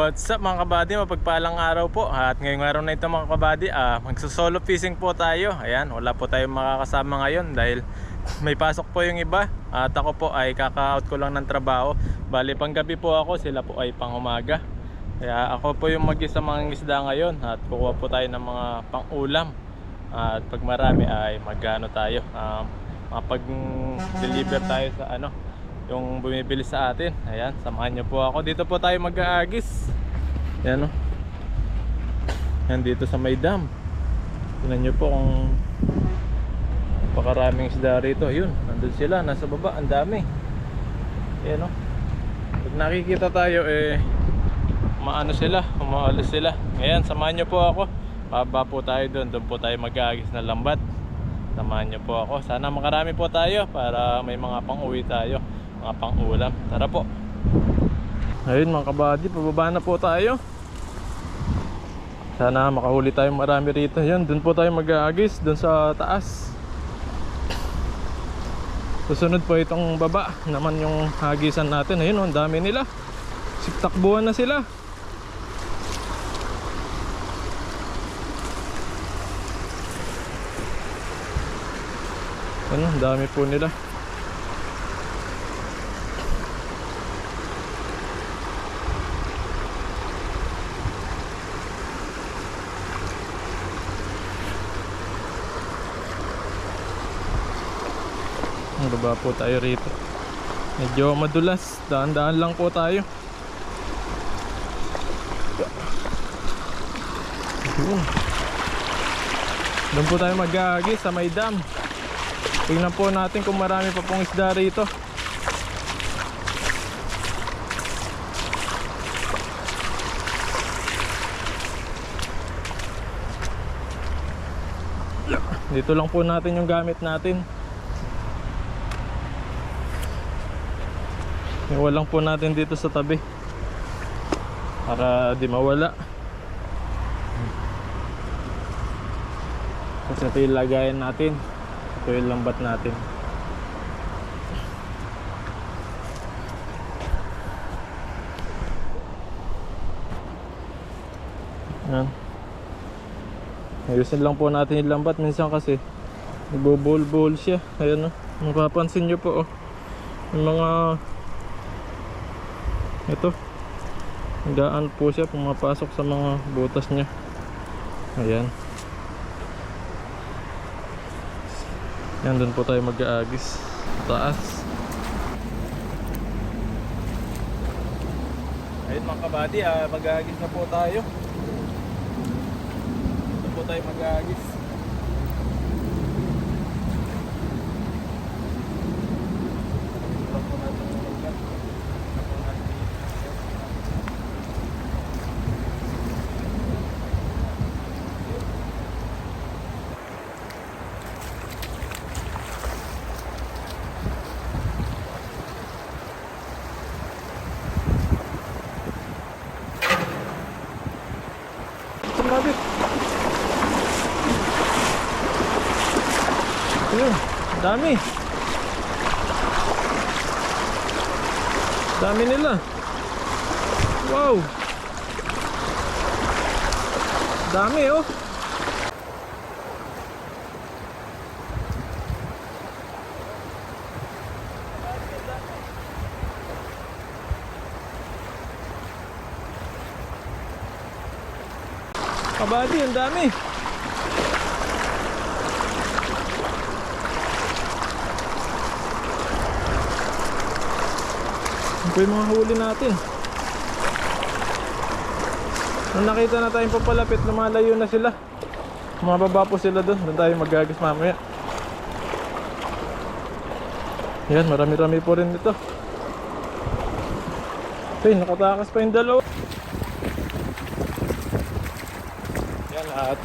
What's up mga kabady, mapagpalang araw po. At ngayong araw na ito mga kabady, ah, magsusolo fishing po tayo. Ayan, wala po tayong makakasama ngayon dahil may pasok po yung iba. At ako po ay kaka-out ko lang ng trabaho. Bali pang gabi po ako, sila po ay pang umaga Kaya ako po yung mag-isa mga isda ngayon. At kukuha po tayo ng mga pang-ulam. At pag marami ay magano tayo um, Makapag-deliver tayo sa ano yung bumibili sa atin. Ayan, samahan niyo po ako. Dito po tayo mag-aagis. Ayan o. Yan dito sa may dam. Tingnan niyo po kung pakaraming isda rito. Yun, nandun sila, nasa baba, ang dami. Ayan o. Pag nakikita tayo eh maano sila, umaalis sila. Ayan, samahan niyo po ako. Baba po tayo doon, doon po tayo mag-aagis na lambat. Samahan niyo po ako. Sana makarami po tayo para may mga pang-uwi tayo mga pang-ulam. Tara po. Ayun mga kabady, pababa na po tayo. Sana makahuli tayo marami rito. Yan, dun po tayo mag-aagis, dun sa taas. Susunod po itong baba naman yung hagisan natin. Ayun, ang dami nila. Siktakbuhan na sila. Ano, dami po nila. Baba po tayo rito. Medyo madulas. Daan-daan lang po tayo. Yun. Doon po tayo mag sa may dam. Tingnan po natin kung marami pa pong isda rito. Dito lang po natin yung gamit natin. Iwan lang po natin dito sa tabi para di mawala. Kasi ito yung natin. Ito yung lambat natin. Yan. Ayusin lang po natin yung lambat minsan kasi nagbubol-bol siya. Ayan o. Mapapansin nyo po oh. Yung mga ito. Gaan po siya pumapasok sa mga butas niya. Ayan. Yan dun po tayo mag-aagis. Taas. Ayun mga kabady ah, mag-aagis na po tayo. Dito po tayo mag-aagis Sumabit. Ayun, dami. Dami nila. Wow. Dami oh. Kabady, ang dami. Ito yung mga huli natin. Nung nakita na tayong papalapit, lumalayo na sila. Mababa po sila doon. Doon tayo magagas mamaya. Yan, marami-rami po rin ito. Okay, nakatakas pa yung dalawa. Yan lahat.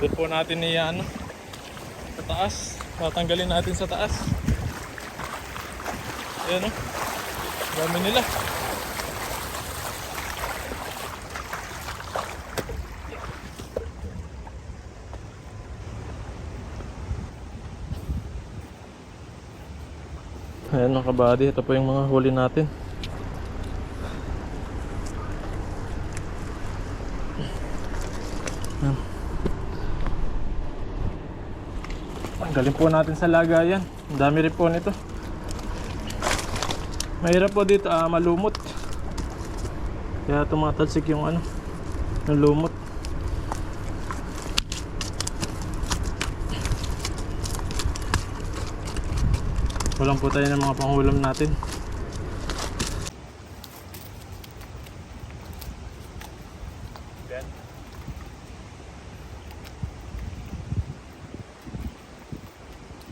Doon po natin ano, sa taas. Tatanggalin natin sa taas. Ayan o. Dami nila. Ayan mga kabady, ito po yung mga huli natin. Ayan. Tanggalin po natin sa lagayan. Ang dami rin po nito. Mahirap po dito, ah, malumot. Kaya tumatalsik yung ano, yung lumot. Walang po tayo ng mga panghulam natin. Yan.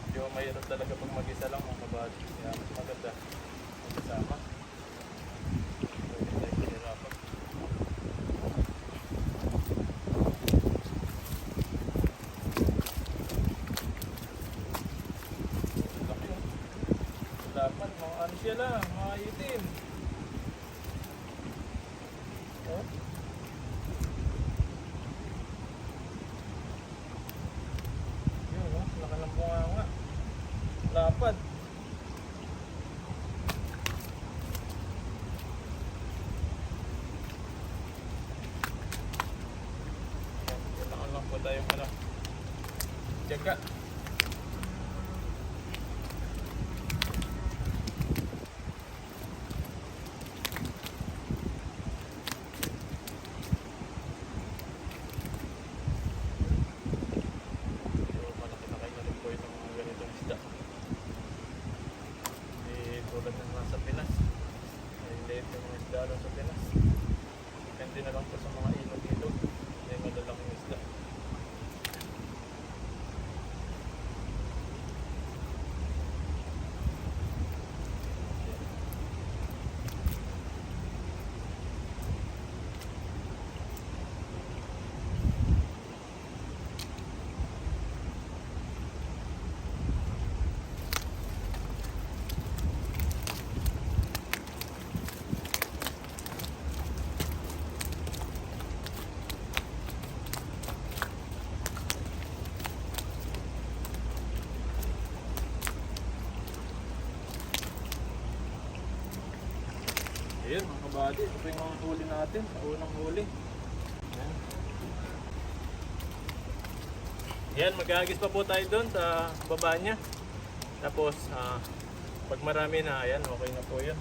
Hindi ko mahirap talaga pag mag-isa lang mga kabady. Kaya mas maganda magkasama. Hindi tayo pinirapan. Laki oh. Dapat mga ano siya lang, mga itim. Oh. Yun, oh. Laki ng bunganga. Lapad. Yan, kailangan lang po tayong ano. Jaga. Pero malaki na kayo na rin po itong mga ganitong isda. Hindi tulad ng nasa Pinas. Ay liit yung mga isda doon sa Pinas. Depende na lang po sa mga ilog-ilog. May malalaking isda. Kabady, ito yung mga huli natin. Unang huli. Ayan. Yan, magkagis pa po tayo doon sa baba niya. Tapos, ah, pag marami na, ayan, okay na po yan.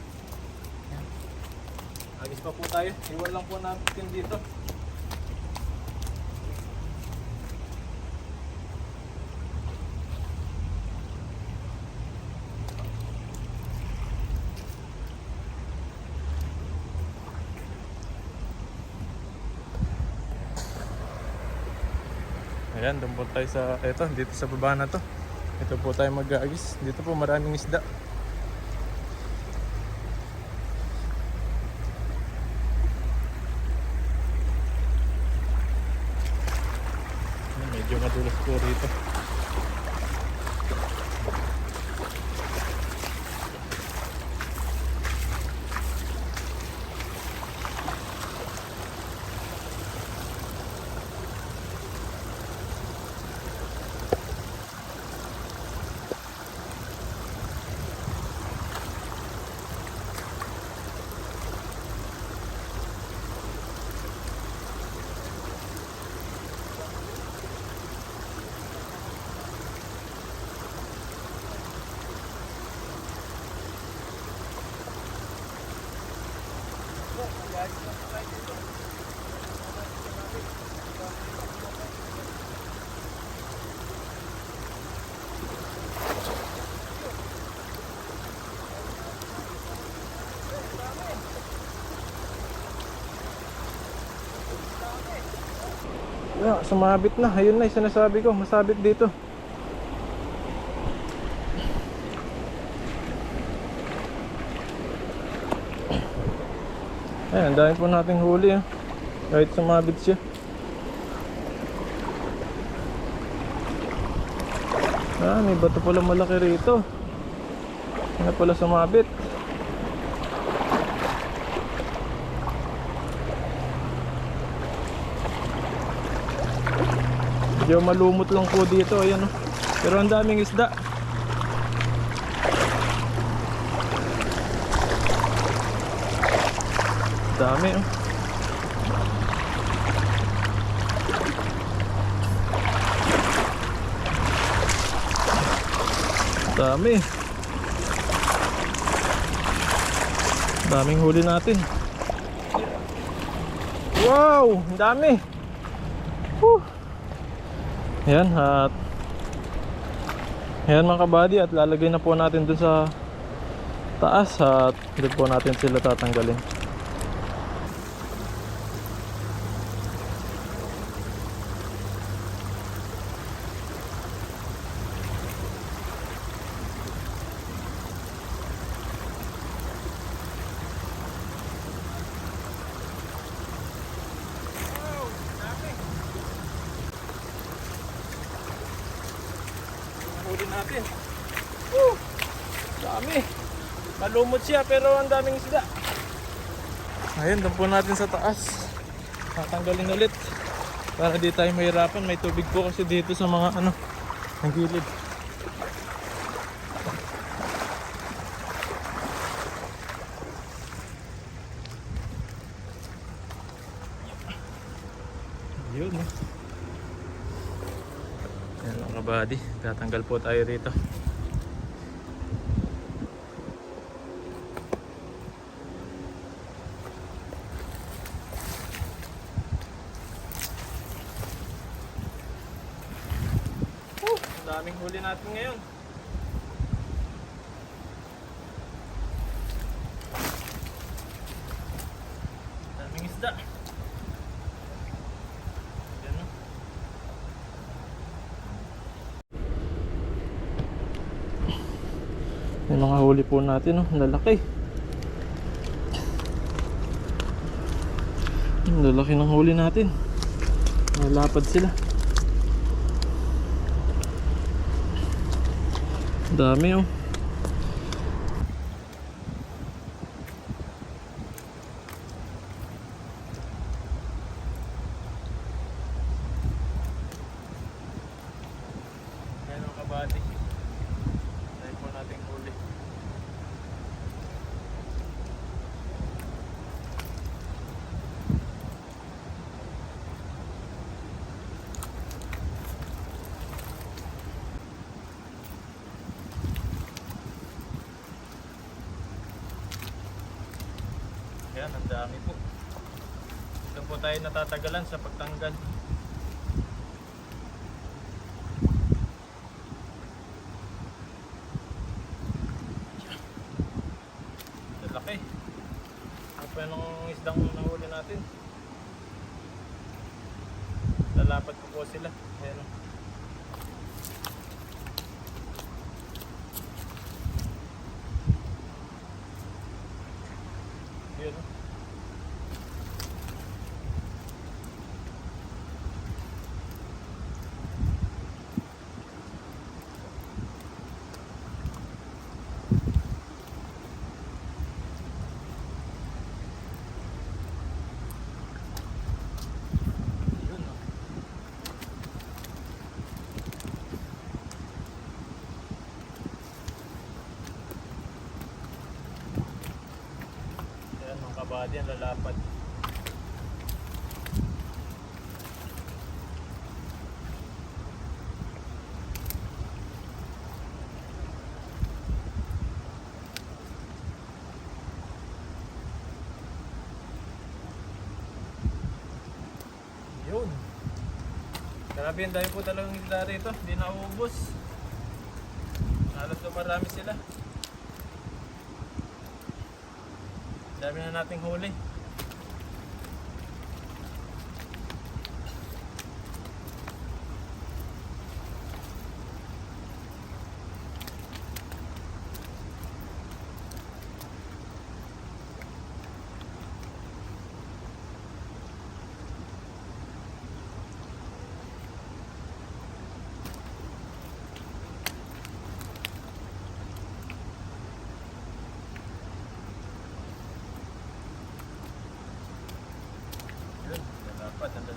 Ayan. Agis pa po tayo. Iwan lang po natin dito. Ayan, doon po tayo sa, eto, dito sa baba na to. Ito po tayo mag-aagis. Dito po maraming isda. Medyo madulas po rito. yeah, sumabit na. Ayun na yung sinasabi ko masabit dito. Ayun ang dami po nating huli eh. kahit sumabit siya. Ah may bato pala malaki rito. Na pala sumabit. Medyo malumot lang po dito, ayan oh. Pero ang daming isda. Dami oh. Dami. Daming huli natin. Wow! Dami. Whew. Yan at Ayan mga kabady at lalagay na po natin dun sa taas at doon po natin sila tatanggalin. Natin. Woo! Dami. Malumot siya pero ang daming isda. Ayun, doon po natin sa taas. Tatanggalin ulit. Para di tayo mahirapan. May tubig po kasi dito sa mga ano, ang gilid. Yun eh. Ayan mga kabady, tatanggal po tayo rito. Oh, ang daming huli natin ngayon. Daming isda. Yan o. Yung mga huli po natin, oh, lalaki. Lalaki ng huli natin. Nalapad sila. Dami oh. Ayan ang kabady. Dahil po nating huli. Ayan, ang dami po. Ito po tayo natatagalan sa pagtanggal. Lalaki. Ano pa yung isdang nahuli natin? Lalapat po po sila. Ayan o. Yun o. Yun o. Kabady, ang lalapad. Yun. Grabe, ang dami po talagang isda rito. Hindi na uubos. Halos marami sila. Dami na nating huli. ಇಪ್ಪತ್ತೊಂದು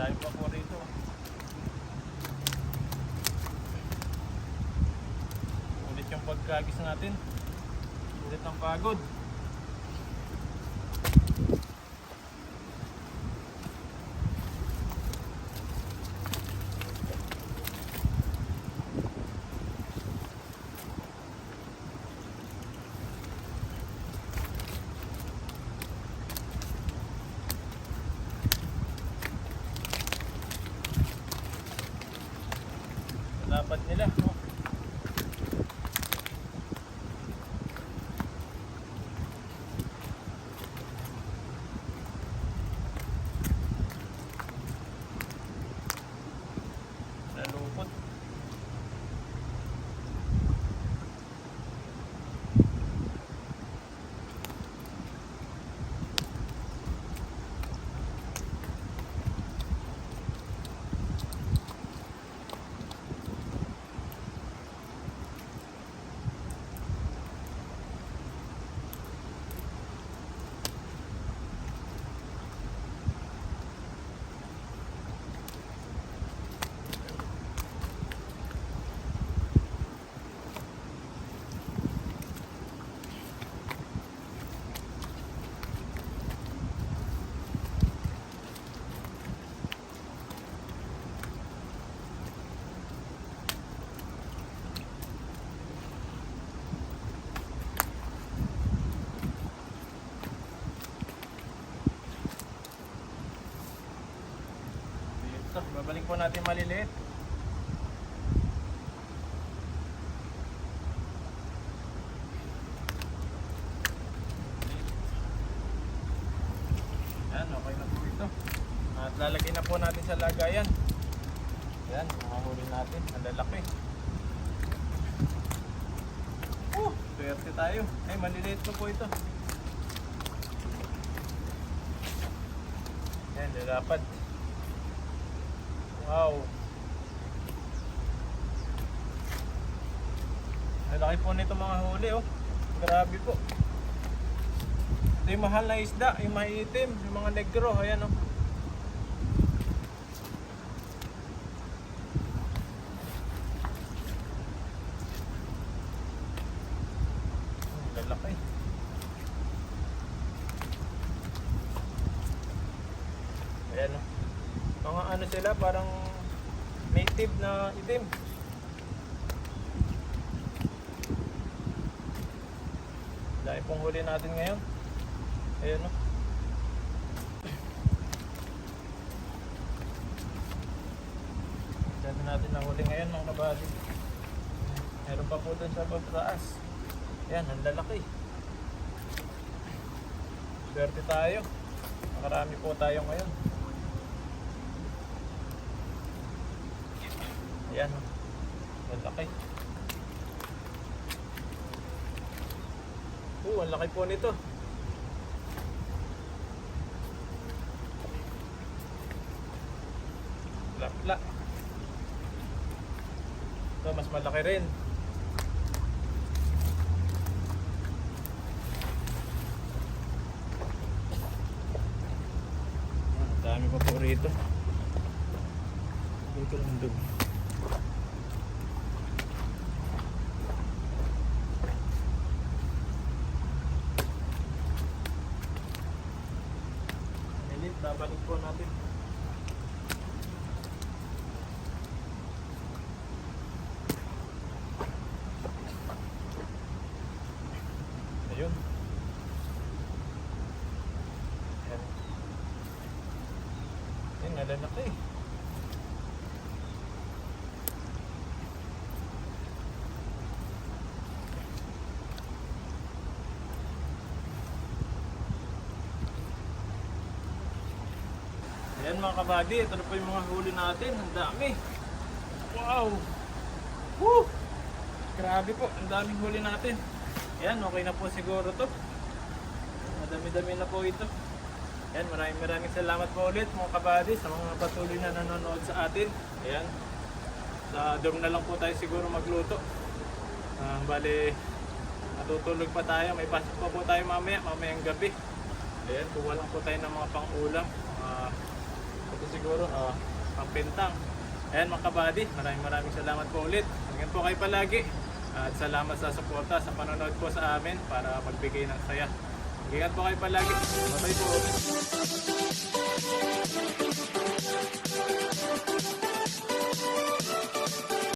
Dahil pa po rito. Ulit yung pagkagis natin. Ulit ang pagod. Dapat nila. No? Nalupot. Dito, babalik po natin maliliit. Yan, okay na po ito. At lalagay na po natin sa lagayan. Yan, mahuli natin. Ang lalaki. Oh, swerte tayo. Ay, maliliit pa po ito. Yan, lalapad. Wow. Ang laki po nito mga huli oh. Grabe po. Ito yung mahal na isda, yung maiitim, yung mga negro, ayan oh. Lalaki. Ayan oh. Ano sila, parang native na itim. Dahil pong huli natin ngayon. Ayan o. Dami natin na huli ngayon mga kabali. Meron pa po dun sa taas. Ayan, ang lalaki. Swerte tayo. Makarami po tayo ngayon. Ayan. Ang laki. Oo, ang laki po nito. Lapla. Ito, mas malaki rin. Ang dami pa po rito. Dito lang doon. Minute, babalik po natin. Ayun. Yan. Yan, nalalaki. Ayan mga kabady, ito na po yung mga huli natin. Ang dami. Wow! Woo! Grabe po, ang daming huli natin. Ayan, okay na po siguro to. Madami-dami na po ito. Ayan, maraming maraming salamat po ulit mga kabady sa mga patuloy na nanonood sa atin. Ayan. Sa dorm na lang po tayo siguro magluto. Ah, bali, matutulog pa tayo. May pasok pa po tayo mamaya, mamayang gabi. Ayan, kuha lang po tayo ng mga pang-ulam. Ito siguro, ah, pang pintang. Ayan mga kabady, maraming maraming salamat po ulit. Ingat po kayo palagi. At salamat sa suporta, sa panonood po sa amin para magbigay ng saya. Ingat po kayo palagi. Bye po.